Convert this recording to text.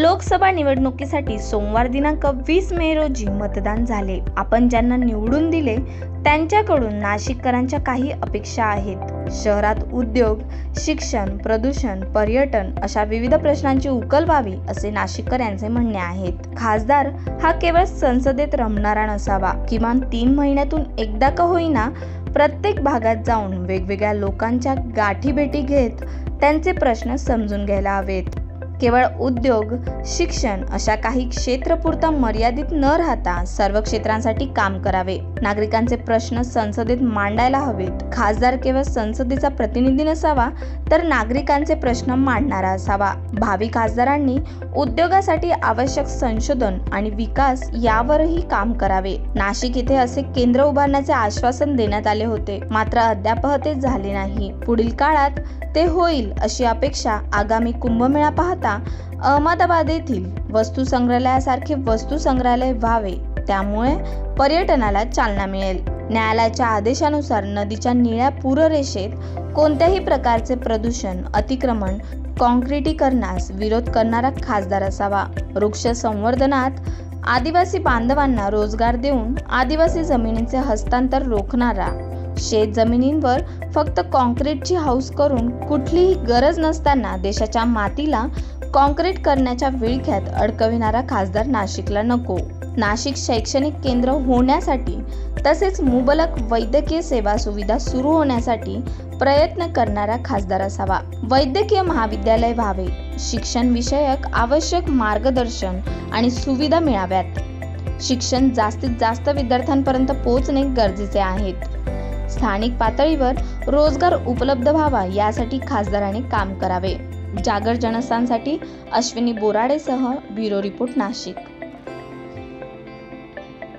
लोकसभा निवडणुकीसाठी सोमवार दिनांक वीस मे रोजी मतदान झाले. आपण ज्यांना निवडून दिले त्यांच्याकडून नाशिककरांच्या काही अपेक्षा आहेत. शहरात उद्योग शिक्षण प्रदूषण पर्यटन अशा विविध प्रश्नांची उकल व्हावी असे नाशिककर यांचे म्हणणे आहेत. खासदार हा केवळ संसदेत रमणारा नसावा. किमान तीन महिन्यातून एकदा का होईना प्रत्येक भागात जाऊन वेगवेगळ्या लोकांच्या गाठीभेटी घेत त्यांचे प्रश्न समजून घ्यायला हवेत. केवळ उद्योग शिक्षण अशा काही क्षेत्रपुरता मर्यादित न राहता सर्व क्षेत्रांसाठी काम करावे. नागरिकांचे प्रश्न संसदेत मांडायला हवेत. खासदार केवळ संसदेचा प्रतिनिधी नसावा तर नागरिकांचे प्रश्न मांडणारा असावा. भावी खासदारांनी उद्योगासाठी आवश्यक संशोधन आणि विकास यावरही काम करावे. नाशिक येथे असे केंद्र उभारण्याचे आश्वासन देण्यात आले होते. मात्र अद्याप ते झाले नाही. पुढील काळात ते होईल अशी अपेक्षा आगामी कुंभमेळा पाहता अहमदाबाद येथील वस्तू संग्रहालयासारखे वस्तू संग्रहालय व्हावे त्यामुळे पर्यटनाला चालना मिळेल. न्यायालयाच्या आदेशानुसार नदीच्या निळ्या पूररेषेत कोणत्याही प्रकारचे प्रदूषण अतिक्रमण कॉन्क्रिटीकरणास विरोध करणारा खासदार असावा. वृक्ष संवर्धनात आदिवासी बांधवांना रोजगार देऊन आदिवासी जमिनीचे हस्तांतर रोखणारा शेत जमिनींवर फक्त कॉन्क्रीटची हाऊस करून कुठलीही गरज नसताना देशाच्या मातीला कॉन्क्रीट करण्याच्या विळख्यात अडकविणारा खासदार नाशिकला नको. नाशिक शैक्षणिक केंद्र होण्यासाठी तसेच मुबलक वैद्यकीय सेवा सुविधा सुरू होण्यासाठी प्रयत्न करणारा खासदार असावा. वैद्यकीय महाविद्यालय व्हावे शिक्षण विषयक आवश्यक मार्गदर्शन आणि सुविधा मिळाव्यात. शिक्षण जास्तीत जास्त विद्यार्थ्यांपर्यंत पोहोचणे गरजेचे आहेत स्थानिक पातळीवर रोजगार उपलब्ध व्हावा यासाठी खासदाराने काम करावे. जागर जनस्थानसाठी अश्विनी बोराडेसह ब्युरो रिपोर्ट नाशिक.